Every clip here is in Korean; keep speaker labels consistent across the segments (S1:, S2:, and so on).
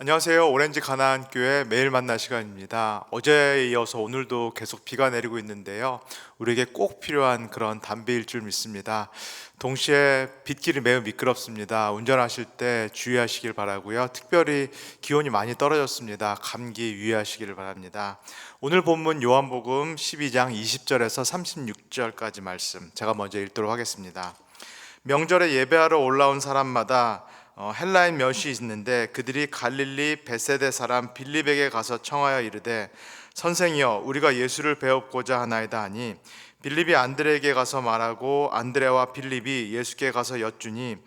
S1: 안녕하세요. 오렌지 가나안교회 매일 만나 시간입니다. 어제에 이어서 오늘도 계속 비가 내리고 있는데요. 우리에게 꼭 필요한 그런 담배일 줄 믿습니다. 동시에 빗길이 매우 미끄럽습니다. 운전하실 때 주의하시길 바라고요. 특별히 기온이 많이 떨어졌습니다. 감기 유의하시기를 바랍니다. 오늘 본문 요한복음 12장 20절에서 36절까지 말씀 제가 먼저 읽도록 하겠습니다. 명절에 예배하러 올라온 사람마다 어, 헬라인 몇이 있는데 그들이 갈릴리 베세데 사람 빌립에게 가서 청하여 이르되 선생이여 우리가 예수를 배웠고자 하나이다 하니 빌립이 안드레에게 가서 말하고 안드레와 빌립이 예수께 가서 여쭈니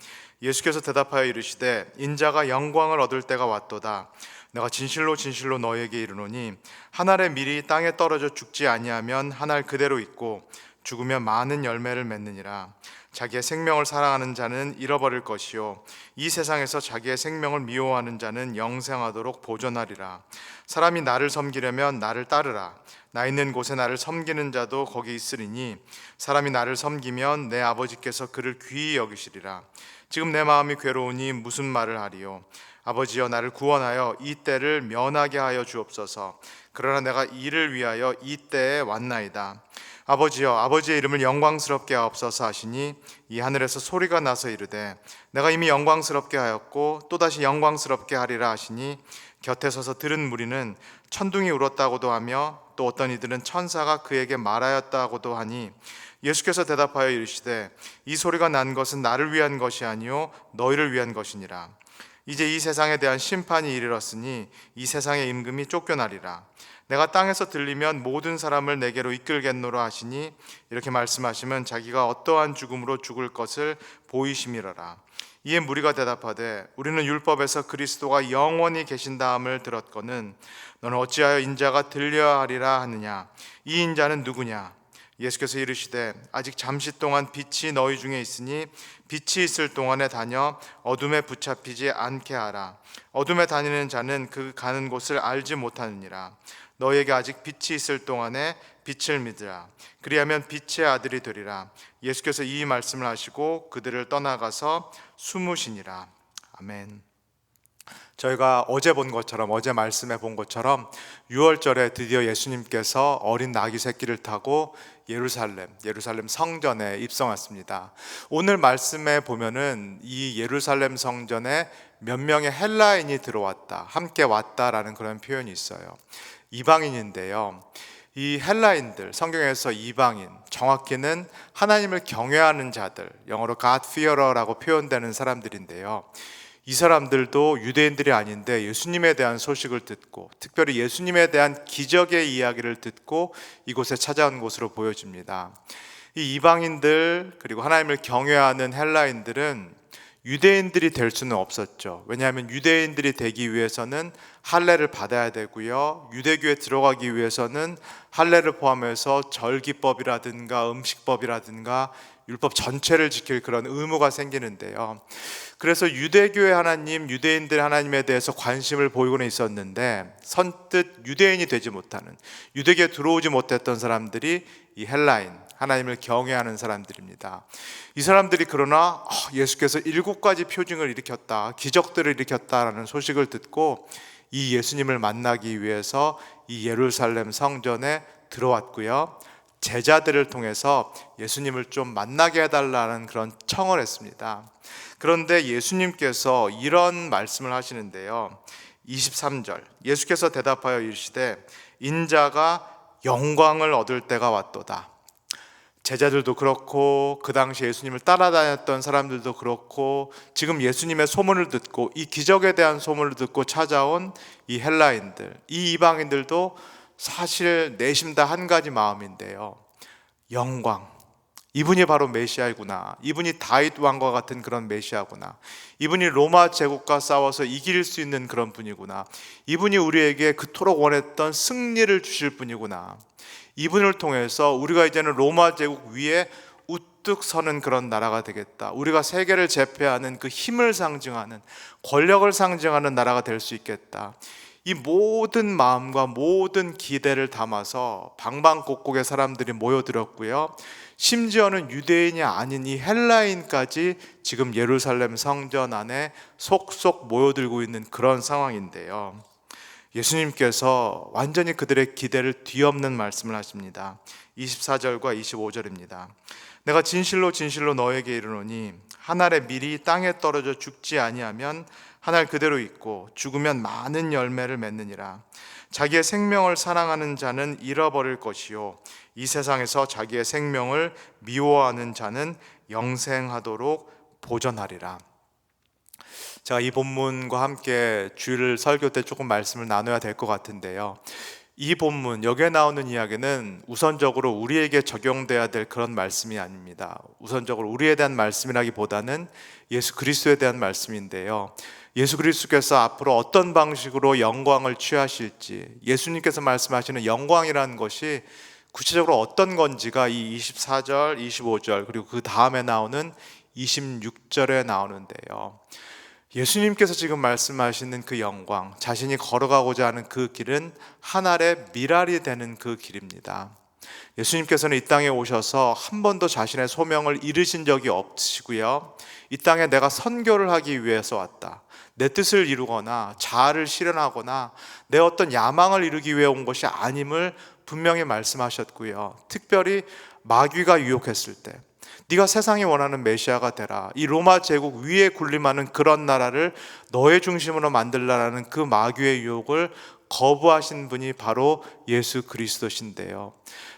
S1: 예수께서 대답하여 이르시되 인자가 영광을 얻을 때가 왔도다. 내가 진실로 진실로 너에게 이르노니 한 알의 밀이 땅에 떨어져 죽지 아니하면 한 알 그대로 있고 죽으면 많은 열매를 맺느니라 자기의 생명을 사랑하는 자는 잃어버릴 것이요. 이 세상에서 자기의 생명을 미워하는 자는 영생하도록 보존하리라. 사람이 나를 섬기려면 나를 따르라. 나 있는 곳에 나를 섬기는 자도 거기 있으리니 사람이 나를 섬기면 내 아버지께서 그를 귀히 여기시리라. 지금 내 마음이 괴로우니 무슨 말을 하리요? 아버지여 나를 구원하여 이 때를 면하게 하여 주옵소서. 그러나 내가 이를 위하여 이 때에 왔나이다 아버지여 아버지의 이름을 영광스럽게 하옵소서 하시니 이 하늘에서 소리가 나서 이르되 내가 이미 영광스럽게 하였고 또다시 영광스럽게 하리라 하시니 곁에 서서 들은 무리는 천둥이 울었다고도 하며 또 어떤 이들은 천사가 그에게 말하였다고도 하니 예수께서 대답하여 이르시되 이 소리가 난 것은 나를 위한 것이 아니요 너희를 위한 것이니라. 이제 이 세상에 대한 심판이 이르렀으니 이 세상의 임금이 쫓겨나리라 내가 땅에서 들리면 모든 사람을 내게로 이끌겠노라 하시니 이렇게 말씀하시면 자기가 어떠한 죽음으로 죽을 것을 보이심이라라. 이에 무리가 대답하되 우리는 율법에서 그리스도가 영원히 계신다함을 들었거는 너는 어찌하여 인자가 들려야 하리라 하느냐? 이 인자는 누구냐? 예수께서 이르시되 아직 잠시 동안 빛이 너희 중에 있으니 빛이 있을 동안에 다녀 어둠에 붙잡히지 않게 하라. 어둠에 다니는 자는 그 가는 곳을 알지 못하느니라 너에게 아직 빛이 있을 동안에 빛을 믿으라. 그리하면 빛의 아들이 되리라. 예수께서 이 말씀을 하시고 그들을 떠나가서 숨으시니라. 아멘 저희가 어제 본 것처럼 어제 말씀해 본 것처럼 6월절에 드디어 예수님께서 어린 나귀 새끼를 타고 예루살렘 예루살렘 성전에 입성했습니다. 오늘 말씀에 보면은 이 예루살렘 성전에 몇 명의 헬라인이 들어왔다, 함께 왔다라는 그런 표현이 있어요. 이방인인데요. 이 헬라인들 성경에서 이방인 정확히는 하나님을 경외하는 자들 영어로 God fearer라고 표현되는 사람들인데요. 이 사람들도 유대인들이 아닌데 예수님에 대한 소식을 듣고 특별히 예수님에 대한 기적의 이야기를 듣고 이곳에 찾아온 것으로 보여집니다. 이 이방인들 그리고 하나님을 경외하는 헬라인들은 유대인들이 될 수는 없었죠. 왜냐하면 유대인들이 되기 위해서는 할례를 받아야 되고요. 유대교에 들어가기 위해서는 할례를 포함해서 절기법이라든가 음식법이라든가 율법 전체를 지킬 그런 의무가 생기는데요. 그래서 유대교의 하나님, 유대인들 하나님에 대해서 관심을 보이고는 있었는데 선뜻 유대인이 되지 못하는 유대교에 들어오지 못했던 사람들이 이 헬라인 하나님을 경외하는 사람들입니다. 이 사람들이 그러나 예수께서 일곱 가지 표징을 일으켰다, 기적들을 일으켰다라는 소식을 듣고 이 예수님을 만나기 위해서 이 예루살렘 성전에 들어왔고요. 제자들을 통해서 예수님을 좀 만나게 해달라는 그런 청을 했습니다. 그런데 예수님께서 이런 말씀을 하시는데요. 23절 예수께서 대답하여 이르시되 인자가 영광을 얻을 때가 왔도다. 제자들도 그렇고 그 당시 예수님을 따라다녔던 사람들도 그렇고 지금 예수님의 소문을 듣고 이 기적에 대한 소문을 듣고 찾아온 이 헬라인들, 이 이방인들도 사실 내심 다 한 가지 마음인데요. 영광. 이분이 바로 메시아이구나. 이분이 다윗 왕과 같은 그런 메시아구나. 이분이 로마 제국과 싸워서 이길 수 있는 그런 분이구나. 이분이 우리에게 그토록 원했던 승리를 주실 분이구나. 이분을 통해서 우리가 이제는 로마 제국 위에 우뚝 서는 그런 나라가 되겠다. 우리가 세계를 제패하는 그 힘을 상징하는 권력을 상징하는 나라가 될 수 있겠다. 이 모든 마음과 모든 기대를 담아서 방방곡곡의 사람들이 모여들었고요. 심지어는 유대인이 아닌 이 헬라인까지 지금 예루살렘 성전 안에 속속 모여들고 있는 그런 상황인데요. 예수님께서 완전히 그들의 기대를 뒤엎는 말씀을 하십니다. 24절과 25절입니다. 내가 진실로 진실로 너에게 이르노니 한 알의 밀이 땅에 떨어져 죽지 아니하면 한 알 그대로 있고 죽으면 많은 열매를 맺느니라. 자기의 생명을 사랑하는 자는 잃어버릴 것이요 이 세상에서 자기의 생명을 미워하는 자는 영생하도록 보전하리라. 제가 이 본문과 함께 주일 설교 때 조금 말씀을 나눠야 될 것 같은데요. 이 본문 여기에 나오는 이야기는 우선적으로 우리에게 적용돼야 될 그런 말씀이 아닙니다. 우선적으로 우리에 대한 말씀이라기보다는 예수 그리스도에 대한 말씀인데요. 예수 그리스도께서 앞으로 어떤 방식으로 영광을 취하실지 예수님께서 말씀하시는 영광이라는 것이 구체적으로 어떤 건지가 이 24절, 25절 그리고 그 다음에 나오는 26절에 나오는데요. 예수님께서 지금 말씀하시는 그 영광, 자신이 걸어가고자 하는 그 길은 하늘의 미랄이 되는 그 길입니다. 예수님께서는 이 땅에 오셔서 한 번도 자신의 소명을 이루신 적이 없으시고요. 이 땅에 내가 선교를 하기 위해서 왔다. 내 뜻을 이루거나 자아를 실현하거나 내 어떤 야망을 이루기 위해 온 것이 아님을 분명히 말씀하셨고요. 특별히 마귀가 유혹했을 때 네가 세상이 원하는 메시아가 되라. 이 로마 제국 위에 군림하는 그런 나라를 너의 중심으로 만들라라는 그 마귀의 유혹을 거부하신 분이 바로 예수 그리스도신데요.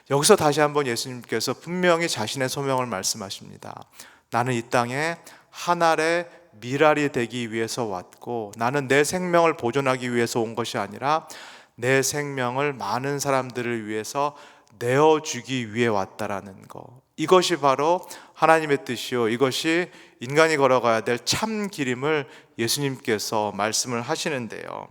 S1: 여기서 다시 한번 예수님께서 분명히 자신의 소명을 말씀하십니다. 나는 이 땅에 하늘의 미랄이 되기 위해서 왔고 나는 내 생명을 보존하기 위해서 온 것이 아니라 내 생명을 많은 사람들을 위해서 내어 주기 위해 왔다라는 거. 이것이 바로 하나님의 뜻이요. 이것이 인간이 걸어가야 될 참 길임을 예수님께서 말씀을 하시는데요.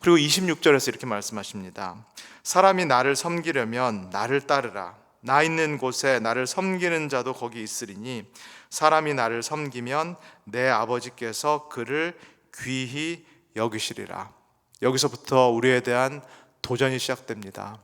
S1: 그리고 26절에서 이렇게 말씀하십니다. 사람이 나를 섬기려면 나를 따르라. 나 있는 곳에 나를 섬기는 자도 거기 있으리니 사람이 나를 섬기면 내 아버지께서 그를 귀히 여기시리라. 여기서부터 우리에 대한 도전이 시작됩니다.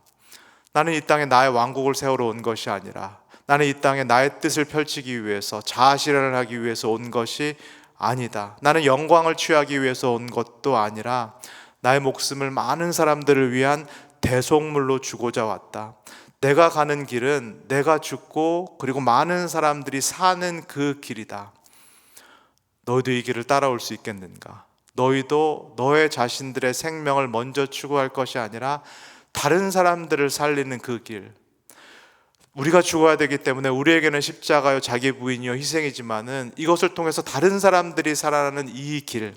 S1: 나는 이 땅에 나의 왕국을 세우러 온 것이 아니라 나는 이 땅에 나의 뜻을 펼치기 위해서 자아 실현을 하기 위해서 온 것이 아니다. 나는 영광을 취하기 위해서 온 것도 아니라 나의 목숨을 많은 사람들을 위한 대속물로 주고자 왔다. 내가 가는 길은 내가 죽고 그리고 많은 사람들이 사는 그 길이다. 너희도 이 길을 따라올 수 있겠는가? 너희도 너의 자신들의 생명을 먼저 추구할 것이 아니라 다른 사람들을 살리는 그 길. 우리가 죽어야 되기 때문에 우리에게는 십자가요 자기 부인이요 희생이지만은 이것을 통해서 다른 사람들이 살아나는 이 길,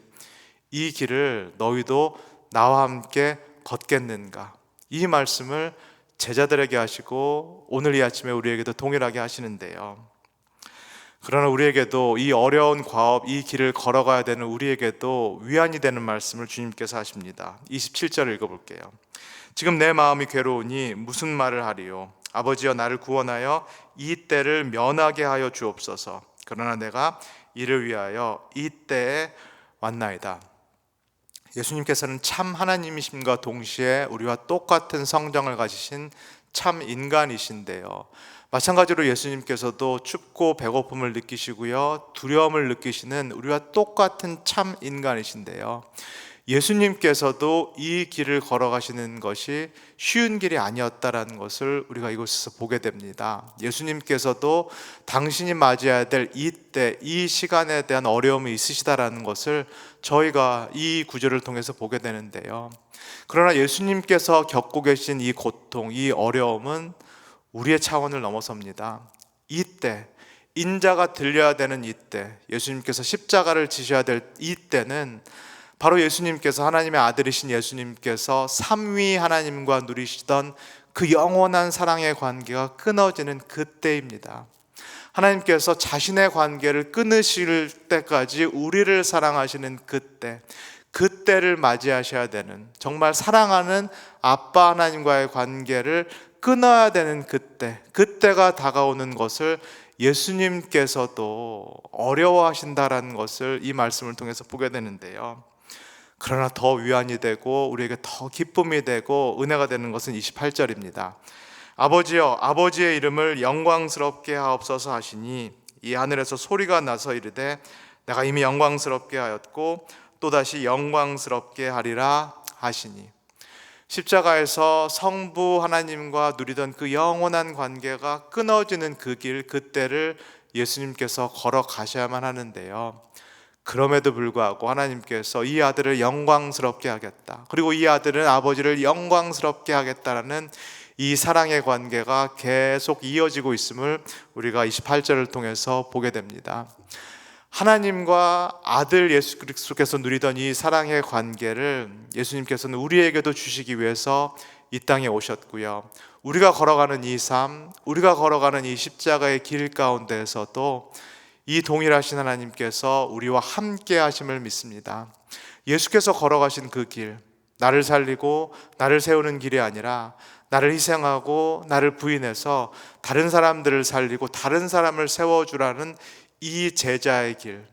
S1: 이 길을 너희도 나와 함께 걷겠는가? 이 말씀을 제자들에게 하시고 오늘 이 아침에 우리에게도 동일하게 하시는데요. 그러나 우리에게도 이 어려운 과업, 이 길을 걸어가야 되는 우리에게도 위안이 되는 말씀을 주님께서 하십니다. 27절을 읽어볼게요. 지금 내 마음이 괴로우니 무슨 말을 하리요? 아버지여 나를 구원하여 이 때를 면하게 하여 주옵소서. 그러나 내가 이를 위하여 이 때에 왔나이다. 예수님께서는 참 하나님이심과 동시에 우리와 똑같은 성정을 가지신 참 인간이신데요. 마찬가지로 예수님께서도 춥고 배고픔을 느끼시고요. 두려움을 느끼시는 우리와 똑같은 참 인간이신데요. 예수님께서도 이 길을 걸어가시는 것이 쉬운 길이 아니었다라는 것을 우리가 이곳에서 보게 됩니다. 예수님께서도 당신이 맞이해야 될 이때, 이 시간에 대한 어려움이 있으시다라는 것을 저희가 이 구절을 통해서 보게 되는데요. 그러나 예수님께서 겪고 계신 이 고통, 이 어려움은 우리의 차원을 넘어섭니다. 이때, 인자가 들려야 되는 이때, 예수님께서 십자가를 지셔야 될 이때는 바로 예수님께서 하나님의 아들이신 예수님께서 삼위 하나님과 누리시던 그 영원한 사랑의 관계가 끊어지는 그때입니다. 하나님께서 자신의 관계를 끊으실 때까지 우리를 사랑하시는 그때, 그때를 맞이하셔야 되는 정말 사랑하는 아빠 하나님과의 관계를 끊어야 되는 그때, 그때가 다가오는 것을 예수님께서도 어려워하신다라는 것을 이 말씀을 통해서 보게 되는데요. 그러나 더 위안이 되고 우리에게 더 기쁨이 되고 은혜가 되는 것은 28절입니다. 아버지여 아버지의 이름을 영광스럽게 하옵소서 하시니 이 하늘에서 소리가 나서 이르되 내가 이미 영광스럽게 하였고 또다시 영광스럽게 하리라 하시니 십자가에서 성부 하나님과 누리던 그 영원한 관계가 끊어지는 그 길 그때를 예수님께서 걸어가셔야만 하는데요. 그럼에도 불구하고 하나님께서 이 아들을 영광스럽게 하겠다. 그리고 이 아들은 아버지를 영광스럽게 하겠다라는 이 사랑의 관계가 계속 이어지고 있음을 우리가 28절을 통해서 보게 됩니다. 하나님과 아들 예수 그리스도께서 누리던 이 사랑의 관계를 예수님께서는 우리에게도 주시기 위해서 이 땅에 오셨고요. 우리가 걸어가는 이 삶, 우리가 걸어가는 이 십자가의 길 가운데에서도 이 동일하신 하나님께서 우리와 함께 하심을 믿습니다. 예수께서 걸어가신 그 길, 나를 살리고 나를 세우는 길이 아니라 나를 희생하고 나를 부인해서 다른 사람들을 살리고 다른 사람을 세워주라는 이 제자의 길.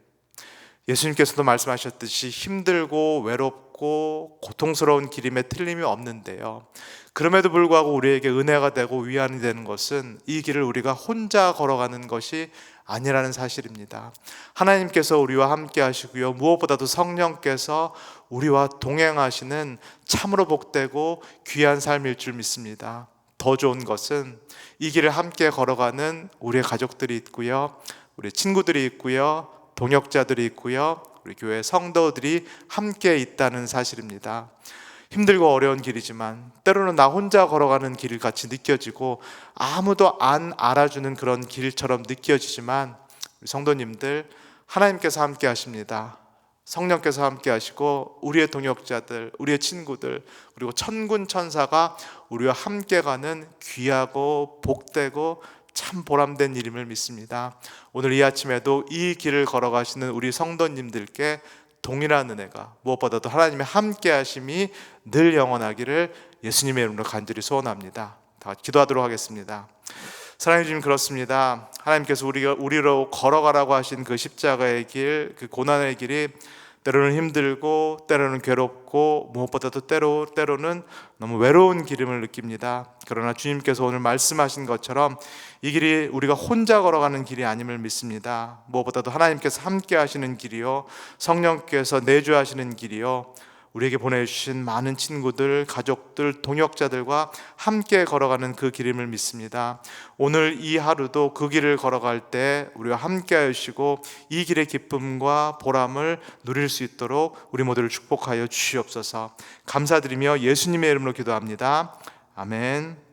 S1: 예수님께서도 말씀하셨듯이 힘들고 외롭고 고통스러운 길임에 틀림이 없는데요. 그럼에도 불구하고 우리에게 은혜가 되고 위안이 되는 것은 이 길을 우리가 혼자 걸어가는 것이 아니라는 사실입니다. 하나님께서 우리와 함께 하시고요. 무엇보다도 성령께서 우리와 동행하시는 참으로 복되고 귀한 삶일 줄 믿습니다. 더 좋은 것은 이 길을 함께 걸어가는 우리의 가족들이 있고요. 우리 친구들이 있고요. 동역자들이 있고요. 우리 교회 성도들이 함께 있다는 사실입니다. 힘들고 어려운 길이지만 때로는 나 혼자 걸어가는 길 같이 느껴지고 아무도 안 알아주는 그런 길처럼 느껴지지만 우리 성도님들 하나님께서 함께 하십니다. 성령께서 함께 하시고 우리의 동역자들, 우리의 친구들, 그리고 천군 천사가 우리와 함께 가는 귀하고 복되고 참 보람된 일임을 믿습니다. 오늘 이 아침에도 이 길을 걸어가시는 우리 성도님들께 동일한 은혜가 무엇보다도 하나님의 함께 하심이 늘 영원하기를 예수님의 이름으로 간절히 소원합니다. 다 기도하도록 하겠습니다. 사랑해 주님 그렇습니다. 하나님께서 우리가 우리로 걸어가라고 하신 그 십자가의 길, 그 고난의 길이 때로는 힘들고 때로는 괴롭고 무엇보다도 때로 때로는 너무 외로운 기름을 느낍니다. 그러나 주님께서 오늘 말씀하신 것처럼 이 길이 우리가 혼자 걸어가는 길이 아님을 믿습니다. 무엇보다도 하나님께서 함께 하시는 길이요 성령께서 내주하시는 길이요 우리에게 보내주신 많은 친구들, 가족들, 동역자들과 함께 걸어가는 그 길임을 믿습니다. 오늘 이 하루도 그 길을 걸어갈 때 우리와 함께 하시고 이 길의 기쁨과 보람을 누릴 수 있도록 우리 모두를 축복하여 주시옵소서. 감사드리며 예수님의 이름으로 기도합니다. 아멘.